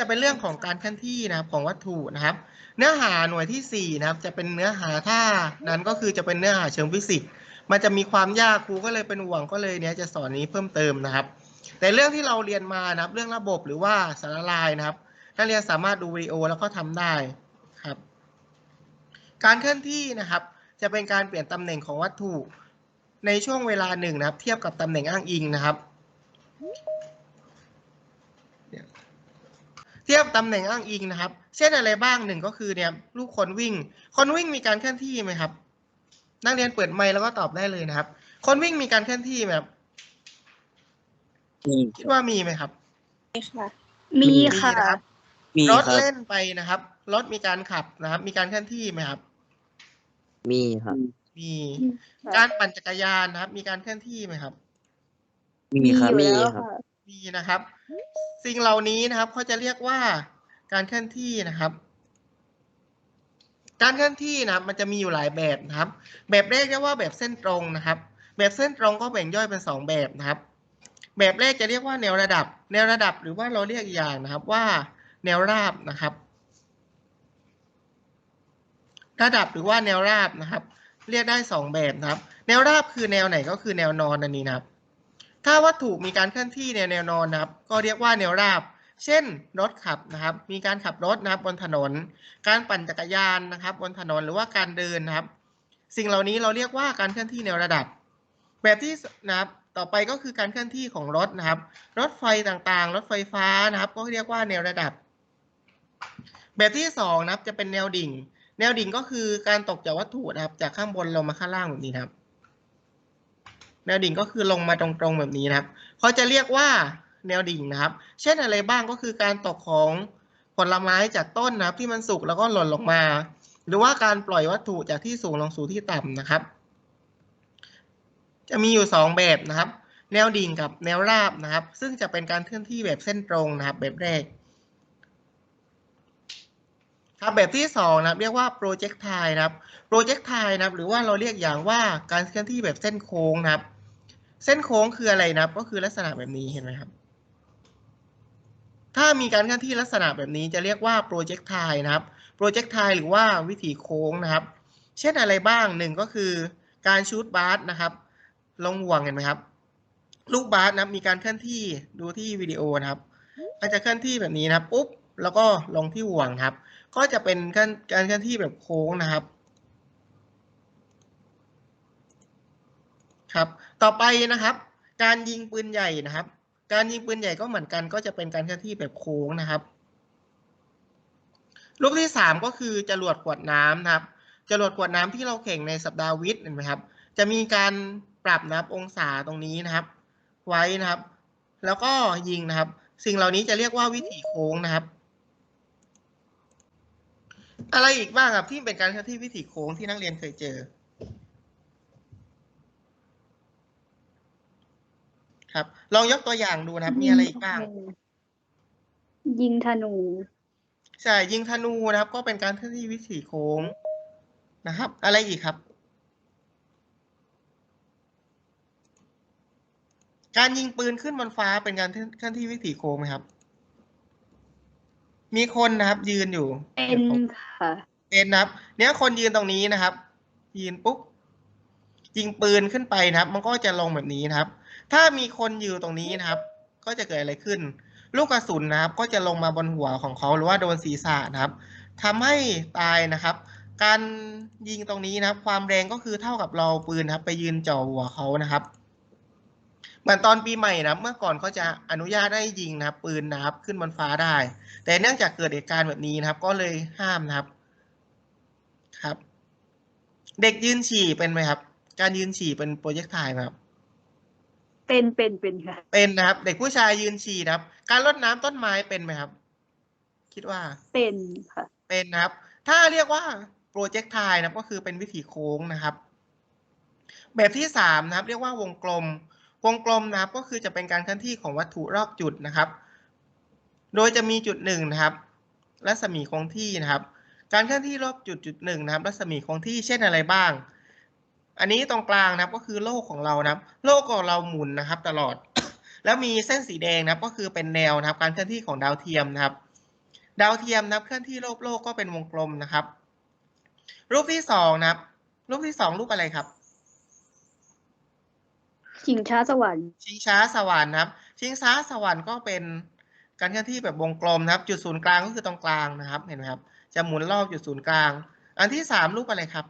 จะเป็นเรื่องของการเคลื่อนที่นะครับของวัตถุนะครับ เนื้อหาหน่วยที่สี่นะครับ จะเป็นเนื้อหาท่านั้นก็คือจะเป็นเนื้อหาเชิงฟิสิกส์มันจะมีความยากครูก็เลยเป็นห่วงก็เลยเนี้ยจะสอนนี้เพิ่มเติมนะครับ แต่เรื่องที่เราเรียนมานะครับ เรื่องระบบหรือว่าสารลายนะครับนักเรียนสามารถดูวิดีโอแล้วก็ทำได้ครับ การเคลื่อนที่นะครับ จะเป็นการเปลี่ยนตำแหน่งของวัตถุ ในช่วงเวลาหนึ่งนะครับ เทียบกับตำแหน่งอ้างอิงนะครับ เทียบตำแหน่งอ้างอิงนะครับเช่นอะไรบ้างหนึ่งก็คือเนี่ยลูกคนวิ่ง คนวิ่งมีการเคลื่อนที่ไหมครับ นักเรียนเปิดไมค์แล้วก็ตอบได้เลยนะครับ คนวิ่งมีการเคลื่อนที่ไหมครับมีคิดว่ามีไหมครับมีค่ะนะครับมีรคถรับเล่นไปนะครับรถมีการขับนะครับ มีการเคลื่อนที่ไหมครับ มีครับ มีการปั่นจักรยานนะครับ มีการเคลื่อนที่ไหมครับ มีครับอมียู่แล้วครับค่ะมีนะครับ สิ่งเหล่านี้นะครับเขาจะเรียกว่าการเคลื่อนที่นะครับ การเคลื่อนที่นะครับมันจะมีอยู่หลายแบบนะครับ แบบแรกเรียกว่าแบบเส้นตรงนะครับ แบบเส้นตรงก็แบ่งย่อยเป็นสองแบบนะครับ แบบแรกจะเรียกว่าแนวระดับ แนวระดับหรือว่าเราเรียกอีกอย่างนะครับว่า แนวราบนะครับ ระดับหรือว่าแนวราบนะครับ เรียกได้สองแบบนะครับ แนวราบคือแนวไหนก็คือแนวนอนอันนี้นะครับ ถ้าวัตถุมีการเคลื่อนที่ในแนวนอนนะครับ ก็เรียกว่าแนวราบ เช่นรถขับนะครับ มีการขับรถนะครับบนถนน การปั่นจักรยานนะครับ บนถนนหรือว่าการเดินนะครับ สิ่งเหล่านี้เราเรียกว่าการเคลื่อนที่แนวระดับ แบบที่นะครับต่อไปก็คือการเคลื่อนที่ของรถนะครับ รถไฟต่างๆ รถไฟฟ้านะครับ ก็เรียกว่าแนวระดับ แบบที่สองนะครับจะเป็นแนวดิ่ง แนวดิ่งก็คือการตกจากวัตถุนะครับ จากข้างบนลงมาข้างล่างแบบนี้นะครับ แนวดิ่งก็คือลงมาตรงๆแบบนี้นะครับเขาจะเรียกว่าแนวดิ่งนะครับ เช่นอะไรบ้างก็คือการตกของผลไม้จากต้นนะครับที่มันสุกแล้วก็หล่นลงมา หรือว่าการปล่อยวัตถุจากที่สูงลงสู่ที่ต่ำนะครับ จะมีอยู่สองแบบนะครับ แนวดิ่งกับแนวราบนะครับ ซึ่งจะเป็นการเคลื่อนที่แบบเส้นตรงนะครับ แบบแรกครับแบบที่สองนะครับเรียกว่า projectile นะครับ projectile นะครับ หรือว่าเราเรียกอย่างว่าการเคลื่อนที่แบบเส้นโค้งนะครับ เส้นโค้งคืออะไรนะครับก็คือลักษณะแบบนี้เห็นไหมครับ ถ้ามีการเคลื่อนที่ลักษณะแบบนี้จะเรียกว่า projectile นะครับ projectile หรือว่าวิถีโค้งนะครับ เช่นอะไรบ้างหนึ่งก็คือการชูตบาสนะครับลงห่วงเห็นไหมครับ ลูกบาสนะมีการเคลื่อนที่ดูที่วิดีโอนะครับก็จะเคลื่อนที่แบบนี้นะครับปุ๊บแล้วก็ลงที่ห่วงครับ ก็จะเป็นการเคลื่อนที่แบบโค้งนะครับ ครับ ต่อไปนะครับ การยิงปืนใหญ่นะครับ การยิงปืนใหญ่ก็เหมือนกัน ก็จะเป็นการเคลื่อนที่แบบโค้งนะครับรูปที่สามก็คือจรวดขวดน้ำนะครับจรวดขวดน้ำที่เราแข่งในสัปดาห์วิทย์เห็นไหมครับ จะมีการปรับนับองศาตรงนี้นะครับ ไว้นะครับ แล้วก็ยิงนะครับ สิ่งเหล่านี้จะเรียกว่าวิถีโค้งนะครับ อะไรอีกบ้างครับที่เป็นการเคลื่อนที่วิถีโค้งที่นักเรียนเคยเจอ ครับ ลองยกตัวอย่างดูนะครับ มีอะไรอีกบ้าง ยิงธนูใช่ยิงธนูนะครับ ก็เป็นการเคลื่อนที่วิถีโค้งนะครับ อะไรอีกครับ การยิงปืนขึ้นบนฟ้าเป็นการเคลื่อนที่วิถีโค้งไหมครับ มีคนนะครับ ยืนอยู่ เป็นค่ะเป็นนะครับ เนี้ยคนยืนตรงนี้นะครับ ยืนปุ๊บยิงปืนขึ้นไปนะครับ มันก็จะลงแบบนี้นะครับ ถ้ามีคนอยืนตรงนี้นะครับ ก็จะเกิดอะไรขึ้น ลูกกระสุนนะครับ ก็จะลงมาบนหัวของเขาหรือว่าโดนศีรษะนะครับทำให้ตายนะครับ การยิงตรงนี้นะครับ ความแรงก็คือเท่ากับเราปืนครับ ไปยืนจ่อหัวเขานะครับเหมือนตอนปีใหม่นะเมื่อก่อนเขาจะอนุญาตให้ยิงนะครับ ปืนนะครับ ขึ้นบนฟ้าได้ แต่เนื่องจากเกิดเหตุการณ์แบบนี้นะครับ ก็เลยห้ามนะครับครับ เด็กยืนฉี่เป็นไหมครับ การยืนฉี่เป็นโปรเจกต์ถ่ายไหมครับ เป็นเป็นเป็นค่ะ เป็นนะครับ เด็กผู้ชายยืนฉี่นะครับ การรดน้ำต้นไม้เป็นไหมครับ คิดว่า เป็นค่ะ เป็นนะครับ ถ้าเรียกว่าโปรเจกต์ถ่ายนะครับก็คือเป็นวิถีโค้งนะครับ แบบที่สามนะครับ เรียกว่าวงกลม วงกลมนะครับ ก็คือจะเป็นการเคลื่อนที่ของวัตถุรอบจุดนะครับ โดยจะมีจุดหนึ่งนะครับ รัศมีคงที่นะครับ การเคลื่อนที่รอบจุดจุดหนึ่งนะครับ รัศมีคงที่เช่นอะไรบ้าง อันนี้ตรงกลางนะครับก็คือโลกของเรานะครับ โลกของเราหมุนนะครับ ตลอด แล้วมีเส้นสีแดงนะครับก็คือเป็นแนวนะครับ การเคลื่อนที่ของดาวเทียมนะครับ ดาวเทียมนะครับเคลื่อนที่รอบโลกก็เป็นวงกลมนะครับ รูปที่สองนะครับ รูปที่สองรูปอะไรครับชิงช้าสวรรค์ชิงช้าสวรรค์นะครับ ชิงช้าสวรรค์ก็เป็นการเคลื่อนที่แบบวงกลมนะครับ จุดศูนย์กลางก็คือตรงกลางนะครับ เห็นไหมครับ จะหมุนรอบจุดศูนย์กลาง อันที่สามรูปอะไรครับ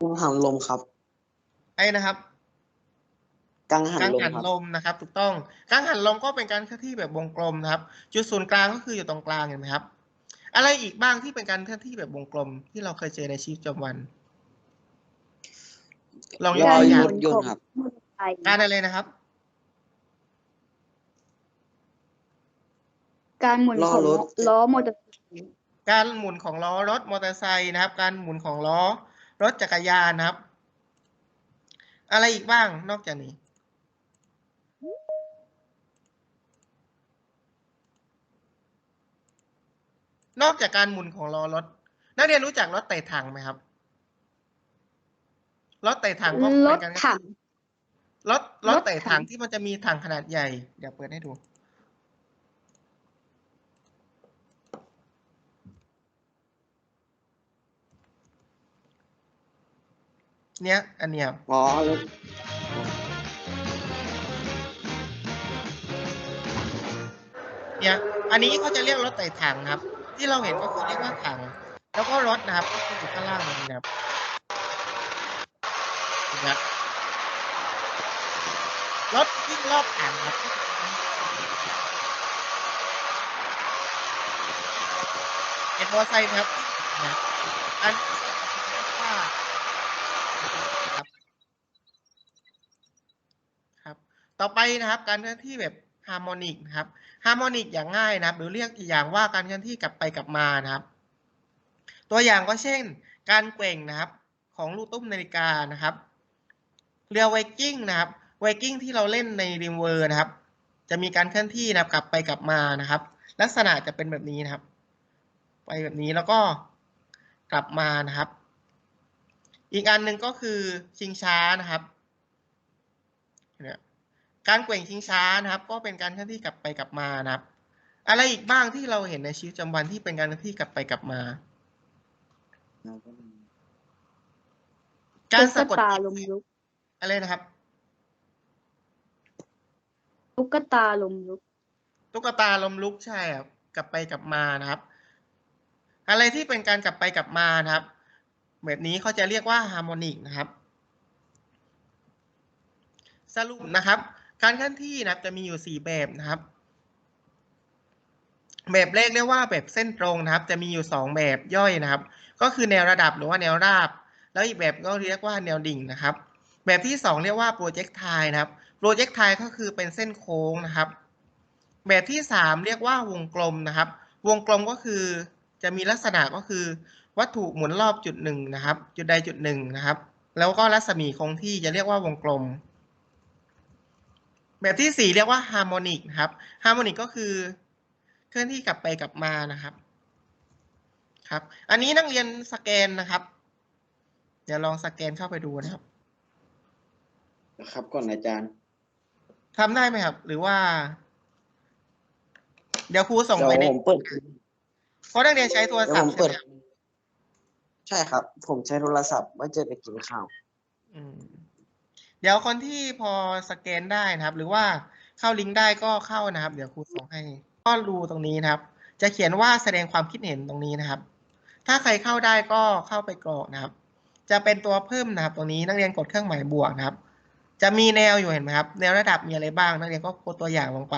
กังหันลมครับไอ้นะครับกังหันกังลมหันครับลมนะครับ ถูกต้องกังหันลมก็เป็นการเคลื่อนที่แบบวงกลมนะครับ จุดศูนย์กลางก็คืออยู่ตรงกลางเห็นไหมครับ อะไรอีกบ้างที่เป็นการเคลื่อนที่แบบวงกลมที่เราเคยเจอในชีวิตประจำวันลองยกรตัวออย่างรถยนต์ครับมอเตอร์ไซค์การอะไรนะครับ การหมุนล้อของรถ ล้อมอเตอร์ไซค์การหมุนของล้อรถมอเตอร์ไซค์นะครับ การหมุนของล้อ รถจักรยานนะครับ อะไรอีกบ้างนอกจากนี้ นอกจากการหมุนของล้อรถ นักเรียนรู้จักรถไต่ถังไหมครับรถไต่ถังก็รเป็ถนการถังรถรถรถไต่ถัถังงที่มันจะมีถังขนาดใหญ่ เดี๋ยวเปิดให้ดู เนี้ย อันเนี้ยอ๋อรถเนี่ย อันนี้เขาจะเรียกรถไต่ถังนะครับ ที่เราเห็นก็คือเรียกว่าถัง แล้วก็รถนะครับก็คืออยู่ข้างล่างนี้นะครับเห็นไหมครับรถวิ่งรอบถังครับเห็นมอเตอร์ไซค์ไหมครับนะอันนี้ว่าครับครับ ต่อไปนะครับ การเคลื่อนที่แบบฮาร์โมนิกนะครับฮาร์โมนิกอย่างง่ายนะครับ หรือเรียกอีกอย่างว่าการเคลื่อนที่กลับไปกลับมานะครับ ตัวอย่างก็เช่น การแกว่งนะครับของลูกตุ้มนาฬิกานะครับ เรือไวกิ้งนะครับไวกิ้งที่เราเล่นในริมเวอร์นะครับ จะมีการเคลื่อนที่นะครับกลับไปกลับมานะครับ ลักษณะจะเป็นแบบนี้นะครับ ไปแบบนี้แล้วก็กลับมานะครับ อีกอันหนึ่งก็คือชิงช้านะครับ การแกว่งชิงช้านะครับ ก็เป็นการเคลื่อนที่กลับไปกลับมานะครับ อะไรอีกบ้างที่เราเห็นในชีวิตประจำวันที่เป็นการเคลื่อนที่กลับไปกลับมา การสะกดตุ๊ตาลมลุกอะไรนะครับ ตุ๊กตาลมลุก ตุ๊กตาลมลุกใช่ครับกลับไปกลับมานะครับ อะไรที่เป็นการกลับไปกลับมานะครับ แบบนี้เขาจะเรียกว่าฮาร์โมนิกนะครับ สรุปนะครับ การเคลื่อนที่นะครับจะมีอยู่สี่แบบนะครับ แบบแรกเรียกว่าแบบเส้นตรงนะครับ จะมีอยู่สองแบบย่อยนะครับ ก็คือแนวระดับหรือว่าแนวราบ แล้วอีกแบบก็เรียกว่าแนวดิ่งนะครับ แบบที่สองเรียกว่าโปรเจกต์ไทนะครับโปรเจกต์ไทก็คือเป็นเส้นโค้งนะครับ แบบที่สามเรียกว่าวงกลมนะครับ วงกลมก็คือจะมีลักษณะก็คือ วัตถุหมุนรอบจุดหนึ่งนะครับ จุดใดจุดหนึ่งนะครับ แล้วก็รัศมีคงที่จะเรียกว่าวงกลม แบบที่สี่เรียกว่าฮาร์โมนิกนะครับฮาร์โมนิกก็คือเคลื่อนที่กลับไปกลับมานะครับครับ อันนี้นักเรียนสแกนนะครับ เดี๋ยวลองสแกนเข้าไปดูนะครับครับก่อนอาจารย์ทำได้ไหมครับ หรือว่า เดี๋ยวครูส่งเดี๋ยวไปในผมเปิดเพราะนักเรียนใช้โทรเดี๋ยวศัพผมท์ใช่เปิไหดมครับใช่ครับ ผมใช้โทรศัพท์ว่าจะไปกินข้าวอืม เดี๋ยวคนที่พอสแกนได้นะครับ หรือว่าเข้าลิงก์ได้ก็เข้านะครับ เดี๋ยวครูส่งให้ก็รูตรงนี้นะครับ จะเขียนว่าแสดงความคิดเห็นตรงนี้นะครับ ถ้าใครเข้าได้ก็เข้าไปกรอกนะครับ จะเป็นตัวเพิ่มนะครับ ตรงนี้นักเรียนกดเครื่องหมายบวกนะครับ จะมีแนวอยู่เห็นไหมครับ แนวระดับมีอะไรบ้าง นักเรียนก็กดตัวอย่างลงไป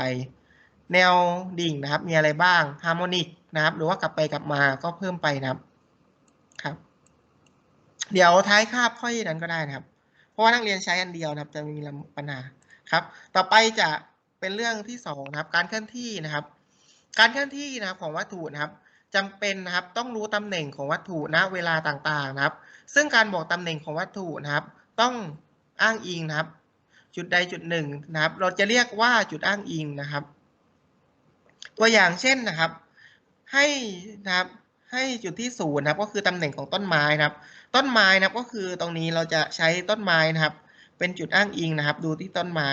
แนวดิ่งนะครับ มีอะไรบ้างฮาร์โมนิกนะครับ หรือว่ากลับไปกลับมาก็เพิ่มไปนะครับครับ เดี๋ยวท้ายคาบค่อยนั้นก็ได้นะครับ เพราะว่านักเรียนใช้อันเดียวนะครับ จะมีปัญหาครับ ต่อไปจะเป็นเรื่องที่สองนะครับ การเคลื่อนที่นะครับ การเคลื่อนที่นะครับของวัตถุนะครับจำเป็นนะครับต้องรู้ตำแหน่งของวัตถุณเวลาต่างๆนะครับ ซึ่งการบอกตำแหน่งของวัตถุนะครับ ต้องอ้างอิงนะครับ จุดใดจุดหนึ่งนะครับ เราจะเรียกว่าจุดอ้างอิงนะครับ ตัวอย่างเช่นนะครับ ให้นะครับให้จุดที่ศูนย์นะครับ ก็คือตำแหน่งของต้นไม้นะครับ ต้นไม้นะครับก็คือตรงนี้เราจะใช้ต้นไม้นะครับ เป็นจุดอ้างอิงนะครับ ดูที่ต้นไม้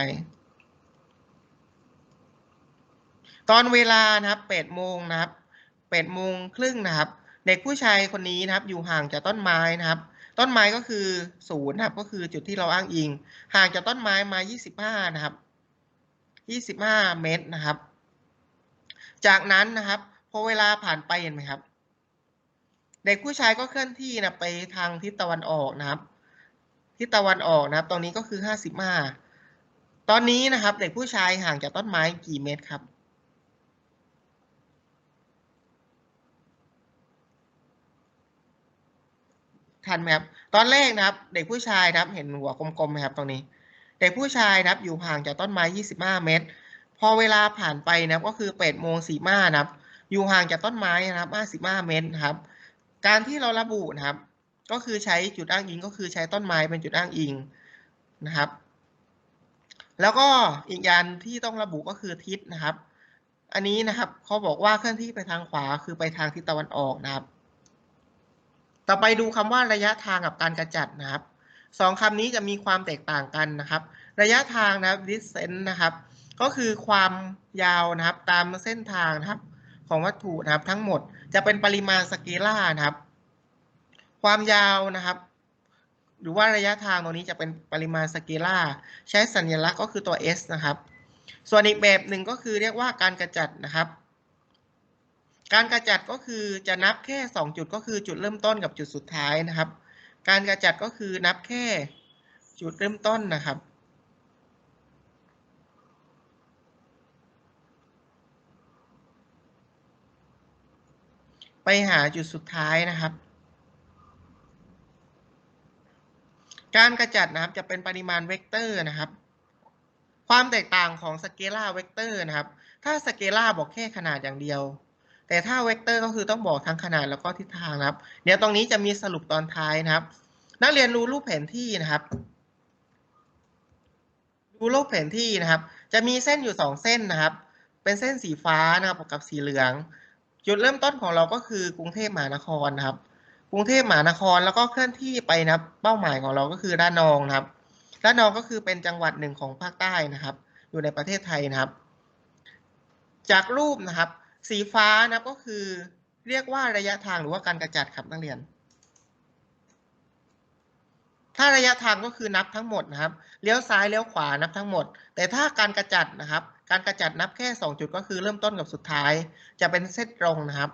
ตอนเวลานะครับ8โมงนะครับแปดโมงครึ่งนะครับ เด็กผู้ชายคนนี้นะครับ อยู่ห่างจากต้นไม้นะครับ ต้นไม้ก็คือศูนย์นะครับ ก็คือจุดที่เราอ้างอิง ห่างจากต้นไม้มา25นะครับ25 เมตรนะครับ จากนั้นนะครับพอเวลาผ่านไปเห็นไหมครับ เด็กผู้ชายก็เคลื่อนที่นะไปทางทิศตะวันออกนะครับ ทิศตะวันออกนะครับตรงนี้ก็คือ55ตอนนี้นะครับ เด็กผู้ชายห่างจากต้นไม้กี่เมตรครับทันไหมครับตอนแรกนะครับ เด็กผู้ชายนะครับ เห็นหัวกลมๆไหมครับตรงนี้ เด็กผู้ชายนะครับ อยู่ห่างจากต้นไม้ 25 เมตร พอเวลาผ่านไปนะครับ ก็คือ8โมง45นะครับ อยู่ห่างจากต้นไม้นะครับ 55 เมตรนะครับ การที่เราระบุนะครับ ก็คือใช้จุดอ้างอิง ก็คือใช้ต้นไม้เป็นจุดอ้างอิงนะครับ แล้วก็อีกอย่างที่ต้องระบุก็คือทิศนะครับ อันนี้นะครับเขาบอกว่าเคลื่อนที่ไปทางขวาคือไปทางทิศตะวันออกนะครับ ต่อไปดูคำว่าระยะทางกับการกระจัดนะครับสองคำนี้จะมีความแตกต่างกันนะครับ ระยะทางนะครับ distance นะครับ ก็คือความยาวนะครับ ตามเส้นทางนะครับ ของวัตถุนะครับทั้งหมด จะเป็นปริมาณสเกลาร์นะครับ ความยาวนะครับ หรือว่าระยะทางตรงนี้จะเป็นปริมาณสเกลาร์ใช้สัญลักษณ์ก็คือตัว s นะครับ ส่วนอีกแบบหนึ่งก็คือเรียกว่าการกระจัดนะครับ การกระจัดก็คือจะนับแค่ 2 จุดก็คือจุดเริ่มต้นกับจุดสุดท้ายนะครับ การกระจัดก็คือนับแค่จุดเริ่มต้นนะครับ ไปหาจุดสุดท้ายนะครับ การกระจัดนะครับจะเป็นปริมาณเวกเตอร์นะครับ ความแตกต่างของสเกลาร์เวกเตอร์นะครับ ถ้าสเกลาร์บอกแค่ขนาดอย่างเดียว แต่ถ้าเวกเตอร์ก็คือต้องบอกทั้งขนาดแล้วก็ทิศทางนะครับ เดี๋ยวตรงนี้จะมีสรุปตอนท้ายนะครับ นักเรียนรู้รูปแผนที่นะครับดูรูปแผนที่นะครับ จะมีเส้นอยู่สองเส้นนะครับ เป็นเส้นสีฟ้านะครับกับสีเหลือง จุดเริ่มต้นของเราก็คือกรุงเทพมหานครนะครับ กรุงเทพมหานครแล้วก็เคลื่อนที่ไปนะเป้าหมายของเราก็คือระนองนะครับระนองก็คือเป็นจังหวัดหนึ่งของภาคใต้นะครับ อยู่ในประเทศไทยนะครับ จากรูปนะครับ สีฟ้านะครับก็คือเรียกว่าระยะทางหรือว่าการกระจัดครับนักเรียน ถ้าระยะทางก็คือนับทั้งหมดนะครับ เลี้ยวซ้ายเลี้ยวขวานับทั้งหมด แต่ถ้าการกระจัดนะครับ การกระจัดนับแค่ 2 จุดก็คือเริ่มต้นกับสุดท้าย จะเป็นเส้นตรงนะครับ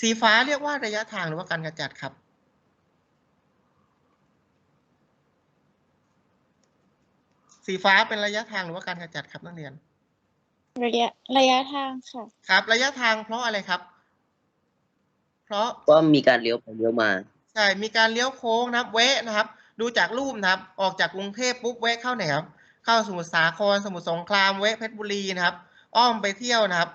สีฟ้าเรียกว่าระยะทางหรือว่าการกระจัดครับ สีฟ้าเป็นระยะทางหรือว่าการกระจัดครับนักเรียน ระยะระยะทางค่ะ ครับ ระยะทางเพราะอะไรครับ เพราะว่ามีการเลี้ยวไปเลี้ยวมาใช่มีการเลี้ยวโค้งนะครับแวะนะครับ ดูจากรูปนะครับ ออกจากกรุงเทพปุ๊บแวะเข้าไหนครับ เข้าสมุทรสาครสมุทรสงครามแวเพชรบุรีนะครับ อ้อมไปเที่ยวนะครับ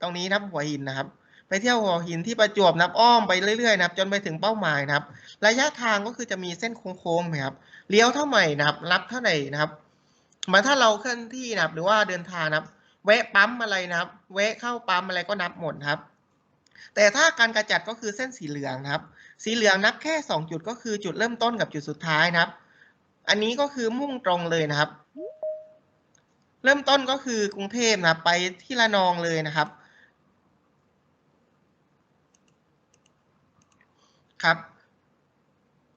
ตรงนี้นะครับหัวหินนะครับ ไปเที่ยวหัวหินที่ประจวบนะครับ อ้อมไปเรื่อยๆนะครับ จนไปถึงเป้าหมายนะครับ ระยะทางก็คือจะมีเส้นโค้งๆนะครับเลี้ยวเท่าไหร่นะครับ รับเท่าไหร่นะครับเหมือนถ้าเราเคลื่อนที่นะครับ หรือว่าเดินทางนะครับแวะปั๊มอะไรนะครับแวะเข้าปั๊มอะไรก็นับหมดครับ แต่ถ้าการกระจัดก็คือเส้นสีเหลืองนะครับ สีเหลืองนับแค่ 2 จุดก็คือจุดเริ่มต้นกับจุดสุดท้ายนะครับ อันนี้ก็คือมุ่งตรงเลยนะครับ เริ่มต้นก็คือกรุงเทพนะไปที่ระนองเลยนะครับ ครับ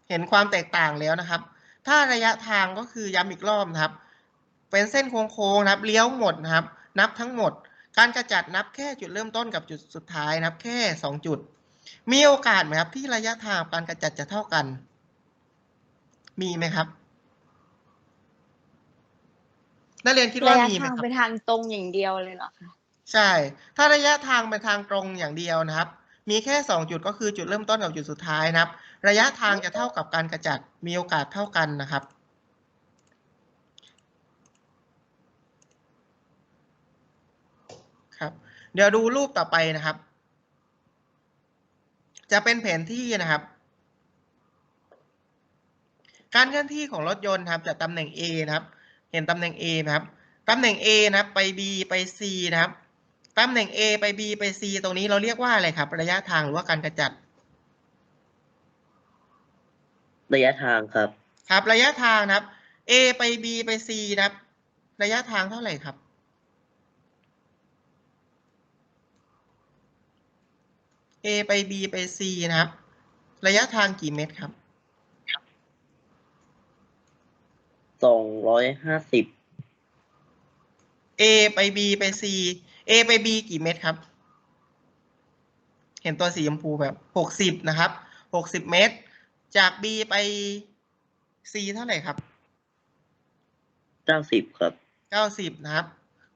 เห็นความแตกต่างแล้วนะครับ ถ้าระยะทางก็คือย้ำอีกรอบนะครับ เป็นเส้นโค้งๆนะครับ เลี้ยวหมดนะครับ นับทั้งหมด การกระจัดนับแค่จุดเริ่มต้นกับจุดสุดท้ายนับแค่สองจุด มีโอกาสไหมครับที่ระยะทางการกระจัดจะเท่ากัน มีไหมครับ นักเรียนคิดระว่ายะมีไหมทางครับเป็นทางตรงอย่างเดียวเลยเหรอคะใช่ ถ้าระยะทางเป็นทางตรงอย่างเดียวนะครับ มีแค่สองจุดก็คือจุดเริ่มต้นกับจุดสุดท้ายนะครับ ระยะทางจะเท่ากับการกระจัดมีโอกาสเท่ากันนะครับครับ เดี๋ยวดูรูปต่อไปนะครับ จะเป็นแผนที่นะครับ การเคลื่อนที่ของรถยนต์ครับจากตำแหน่ง A นะครับ เห็นตำแหน่ง A นะครับตำแหน่ง A นะครับไป B ไป C นะครับตำแหน่ง A ไป B ไป C ตรงนี้เราเรียกว่าอะไรครับ ระยะทางหรือว่าการกระจัด ระยะทางครับ ครับ ระยะทางนะครับ A ไป B ไป C นะครับ ระยะทางเท่าไหร่ครับ A ไป B ไป C นะครับ ระยะทางกี่เมตรครับ สองร้อยห้าสิบ A ไป B ไป C A ไป B กี่เมตรครับ เห็นตัวสีชมพูแบบหกสิบนะครับหกสิบเมตร จาก B ไป C เท่าไหร่ครับเก้าสิบครับ เก้าสิบนะครับ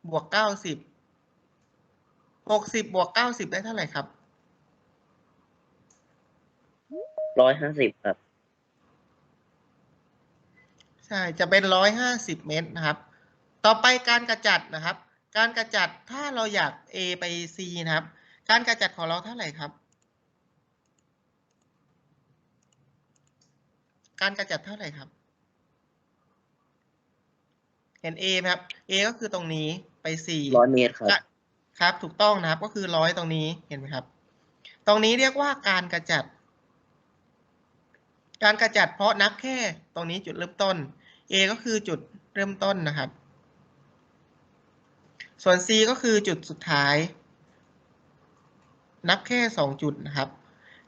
บวกเก้าสิบหกสิบบวกเก้าสิบได้เท่าไหร่ครับ ร้อยห้าสิบครับ ใช่จะเป็นร้อยห้าสิบเมตรนะครับ ต่อไปการกระจัดนะครับ การกระจัดถ้าเราอยาก A ไป C นะครับ การกระจัดของเราเท่าไหร่ครับ การกระจัดเท่าไหร่ครับเห็น A ไหมครับ A ก็คือตรงนี้ไป C ร้อยเมตรครับกะครับ ถูกต้องนะครับก็คือร้อยตรงนี้เห็นไหมครับ ตรงนี้เรียกว่าการกระจัด การกระจัดเพราะนับแค่ตรงนี้จุดเริ่มต้น A ก็คือจุดเริ่มต้นนะครับ ส่วน C ก็คือจุดสุดท้าย นับแค่สองจุดนะครับ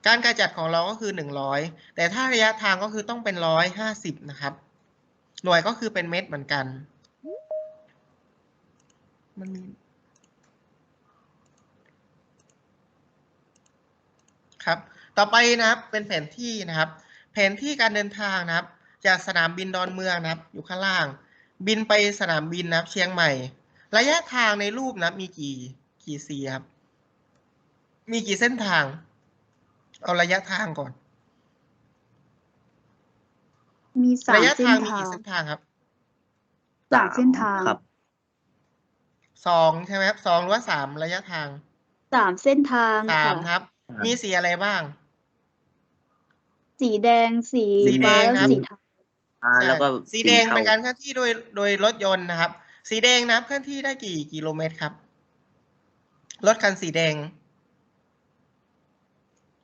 การกระจัดของเราก็คือหนึ่งร้อยแต่ถ้าระยะทางก็คือต้องเป็นร้อยห้าสิบนะครับ หน่วยก็คือเป็นเมตรเหมือนกัน มันมีครับ ต่อไปนะครับเป็นแผนที่นะครับ แผนที่การเดินทางนะครับ จากสนามบินดอนเมืองนะครับ อยู่ข้างล่าง บินไปสนามบินนะครับ เชียงใหม่ ระยะทางในรูปนะครับมีกี่กี่ซีครับ มีกี่เส้นทาง เอาระยะทางก่อน มีสามระยะเส้นทางมีทางกี่เส้นทางครับสามเส้นทางครับสองใช่ไหมครับสองหรือว่าสามระยะทางสามเส้นทางสามค่ะครับ มีสีอะไรบ้าง สีแดงสีสีแดฟ้างครับและสีเทา อ่าแล้วก็ใช่สีแดงทาเป็นการเคลื่อนที่โดยโดยรถยนต์นะครับ สีแดงนะครับเคลื่อนที่ได้กี่กิโลเมตรครับ รถคันสีแดง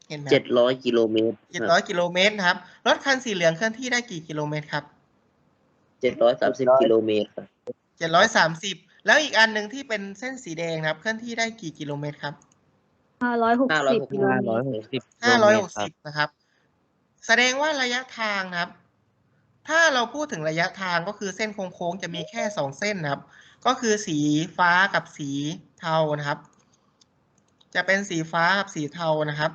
เห็นไหมเจ็ดร้อยกิโลเมตรเจ็ดร้อยกิโลเมตรนะครับ รถคันสีเหลืองเคลื่อนที่ได้กี่กิโลเมตรครับเจ็ดร้อยสามสิบกิโลเมตรครับเจ็ดร้อยสามสิบแล้วอีกอันหนึ่งที่เป็นเส้นสีแดงนะครับ เคลื่อนที่ได้กี่กิโลเมตรครับห้าร้อยหกห้าร้อยสิบหกกิโลห้าเมร้อยตรหกสิบห้าร้อยหกสิบนะครับ แสดงว่าระยะทางนะครับ ถ้าเราพูดถึงระยะทางก็คือเส้นโค้งๆจะมีแค่สองเส้นนะครับ ก็คือสีฟ้ากับสีเทานะครับ จะเป็นสีฟ้ากับสีเทานะครับ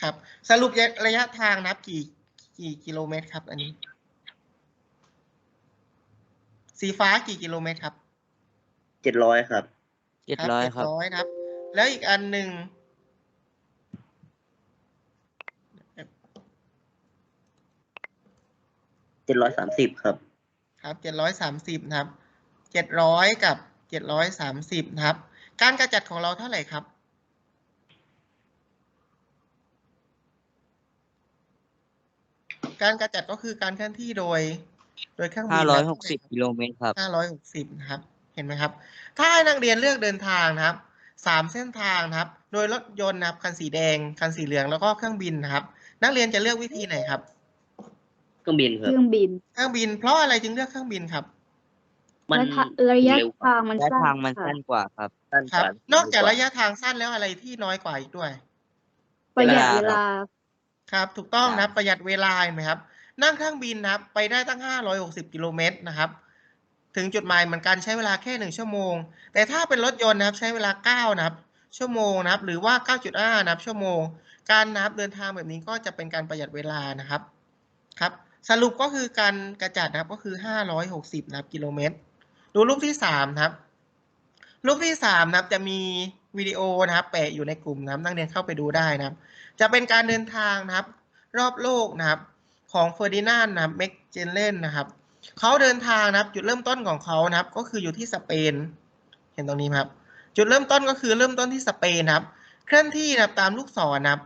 ครับ สรุประยะทางนะครับกี่กี่กิโลเมตรครับ อันนี้ สีฟ้ากี่กิโลเมตรครับเจ็ดร้อยครับเจ็ดร้อยครับเจ็ดร้อยนะครับ แล้วอีกอันหนึ่ง เจ็ดร้อยสามสิบครับ ครับเจ็ดร้อยสามสิบนะครับเจ็ดร้อยกับเจ็ดร้อยสามสิบนะครับ การกระจัดของเราเท่าไหร่ครับการกระจัดก็คือการเคลื่อนที่โดย โดยเครื่องบินห้าร้อยหกสิบกิโลเมตรครับห้าร้อยหกสิบนะครับ เห็นไหมครับ ถ้าให้นักเรียนเลือกเดินทางนะครับสามเส้นทางนะครับ โดยรถยนต์นะครับคันสีแดง คันสีเหลืองแล้วก็เครื่องบินนะครับ นักเรียนจะเลือกวิธีไหนครับเค รื่องบินคเครับรื่องบินเครื่องบิน เพราะอะไรจึงเลือกเครื่องบินครับ มันและทะระยะเร็วกว่าทางมันและสั้นทางมันค่ะสั้นกว่าครับ สั้นครับ ว่นอกจากระยะทางสั้นแล้วอะไรที่น้อยกว่าอีกด้วย ประหยัดเวเวลา ลา ครับ ถูกต้องครับนะครับ ประหยัดเวลาเห็นไหมครับ นั่งเครื่องบินนะครับ ไปได้ตั้ง 560 กิโลเมตรนะครับ ถึงจุดหมายเหมือนกันใช้เวลาแค่หนึ่งชั่วโมง แต่ถ้าเป็นรถยนต์นะครับ ใช้เวลา9นะครับ ชั่วโมงนะครับ หรือว่า 9.5 นะครับ ชั่วโมง การนับเดินทางแบบนี้ก็จะเป็นการประหยัดเวลานะครับ ครับ สรุปก็คือการกระจัดนะครับก็คือ 560นะครับกิโลเมตร ดูรูปที่3นะครับ รูปที่3นะครับจะมีวิดีโอนะครับแปะอยู่ในกลุ่มนะครับนักเรียนเข้าไปดูได้นะครับ จะเป็นการเดินทางนะครับ รอบโลกนะครับของเฟอร์ดินานด์นะครับเมกเจนเลนนะครับเขาเดินทางนะครับจุดเริ่มต้นของเขานะครับ ก็คืออยู่ที่สเปน เห็นตรงนี้ครับ จุดเริ่มต้นก็คือเริ่มต้นที่สเปนนะครับ เคลื่อนที่นะครับตามลูกศรนะครับ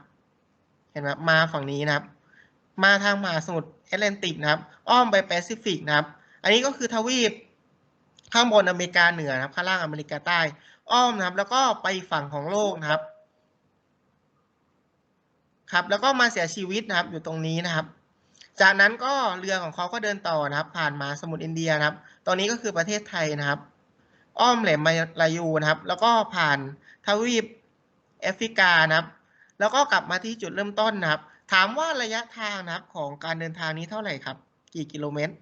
เห็นไหมมาฝั่งนี้นะครับ มาทางมหาสมุทร ตแลนติกนะครับ อ้อมไปแปซิฟิกนะครับ อันนี้ก็คือทวีปข้างบนอเมริกาเหนือนะครับ ข้างล่างอเมริกาใต้ อ้อมนะครับ แล้วก็ไปฝั่งของโลกนะครับ ครับ แล้วก็มาเสียชีวิตนะครับ อยู่ตรงนี้นะครับ จากนั้นก็เรือของเขาก็เดินต่อนะครับ ผ่านมาสมุทรอินเดียนะครับ ตอนนี้ก็คือประเทศไทยนะครับ อ้อมแหลมมาลายูนะครับ แล้วก็ผ่านทวีปแอฟริกานะครับ แล้วก็กลับมาที่จุดเริ่มต้นนะครับ ถามว่าระยะทางนะครับของการเดินทางนี้เท่าไหร่ครับ กี่กิโลเมตร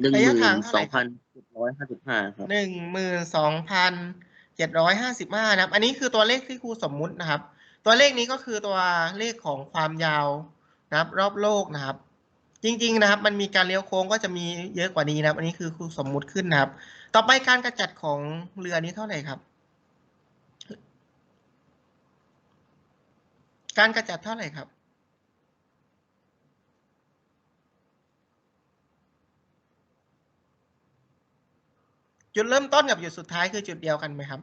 หนึ่งหระยะมื่ทางนเท่าสไหอร่งพันเจ็ดร้อยห้าสิบห้าครับหนึ่งหมื่นสองพันเจ็ดร้อยห้าสิบห้านะครับ อันนี้คือตัวเลขที่ครูสมมุตินะครับ ตัวเลขนี้ก็คือตัวเลขของความยาวนะครับ รอบโลกนะครับ จริง ๆ นะครับ มันมีการเลี้ยวโค้งก็จะมีเยอะกว่านี้นะครับ อันนี้คือครูสมมุติขึ้นนะครับ ต่อไปการกระจัดของเรือนี้เท่าไหร่ครับ การกระจัดเท่าไหร่ครับ จุดเริ่มต้นกับจุดสุดท้ายคือจุดเดียวกันไหมครับ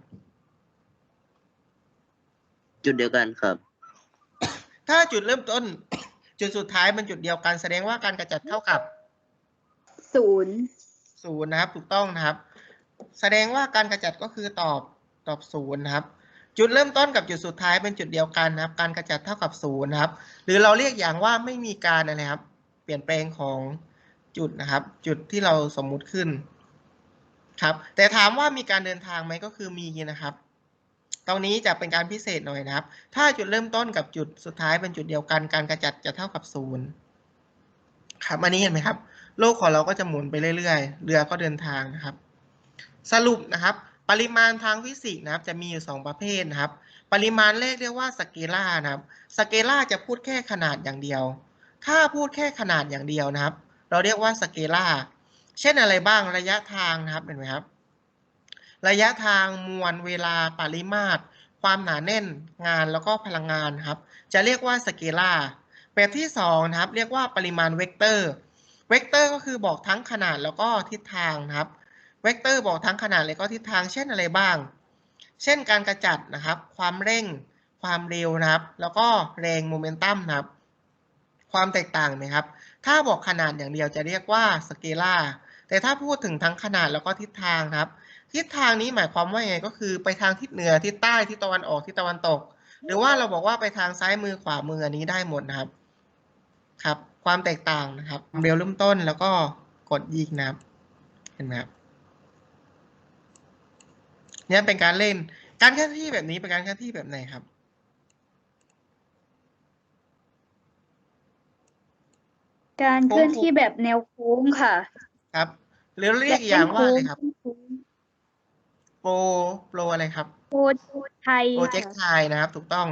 จุดเดียวกันครับ ถ้าจุดเริ่มต้น จุดสุดท้ายมันจุดเดียวกันแสดงว่าการกระจัดเท่ากับศูนย์ศูนย์นะครับ ถูกต้องนะครับ แสดงว่าการกระจัดก็คือตอบตอบศูนย์นะครับ จุดเริ่มต้นกับจุดสุดท้ายเป็นจุดเดียวกันนะครับ การกระจัดเท่ากับศูนย์นะครับ หรือเราเรียกอย่างว่าไม่มีการอะครับ เปลี่ยนแปลงของจุดนะครับ จุดที่เราสมมุติขึ้นครับ แต่ถามว่ามีการเดินทางไหมก็คือมีนะครับ ตรงนี้จะเป็นการพิเศษหน่อยนะครับ ถ้าจุดเริ่มต้นกับจุดสุดท้ายเป็นจุดเดียวกัน การกระจัดจะเท่ากับศูนย์ครับ อันนี้เห็นไหมครับ โลกของเราก็จะหมุนไปเรื่อยๆ เรือก็เดินทางนะครับ สรุปนะครับ ปริมาณทางฟิสิกส์นะครับจะมีอยู่ 2 ประเภทนะครับ ปริมาณแรกเรียกว่าสเกล่านะครับสเกล่าจะพูดแค่ขนาดอย่างเดียว ถ้าพูดแค่ขนาดอย่างเดียวนะครับ เราเรียกว่าสเกล่าเช่นอะไรบ้างระยะทางนะครับเห็นไหมครับ ระยะทางมวลเวลาปริมาตร ความหนาแน่นงานแล้วก็พลังงานครับ จะเรียกว่าสเกล่าแบบที่สองนะครับเรียกว่าปริมาณเวกเตอร์เวกเตอร์ก็คือบอกทั้งขนาดแล้วก็ทิศทางนะครับ เวกเตอร์บอกทั้งขนาดและก็ทิศทางเช่นอะไรบ้าง เช่นการกระจัดนะครับ ความเร่ง ความเร็วนะครับ แล้วก็แรงโมเมนตัมนะครับ ความแตกต่างไหมครับ ถ้าบอกขนาดอย่างเดียวจะเรียกว่าสเกลาแต่ถ้าพูดถึงทั้งขนาดแล้วก็ทิศทางนะครับ ทิศทางนี้หมายความว่าไงก็คือไปทางทิศเหนือทิศใต้ทิศตะวันออกทิศตะวันตก หรือว่าเราบอกว่าไปทางซ้ายมือขวามืออันนี้ได้หมดนะครับครับ ความแตกต่างนะครับเร็วเริ่มต้นแล้วก็กดยิงนะครับเห็นไหมครับ เนี่ยเป็นการเล่นการเคลื่อนที่แบบนี้เป็นการเคลื่อนที่แบบไหนครับการเคลื่อนที่แบบแนวโค้งค่ะ ครับหรือเรียกอีกอย่างว่าอะไรครับโค้งโปรโปรอะไรครับ โปรไทยโปรเจกต์ไทนะครับ ถูกต้อง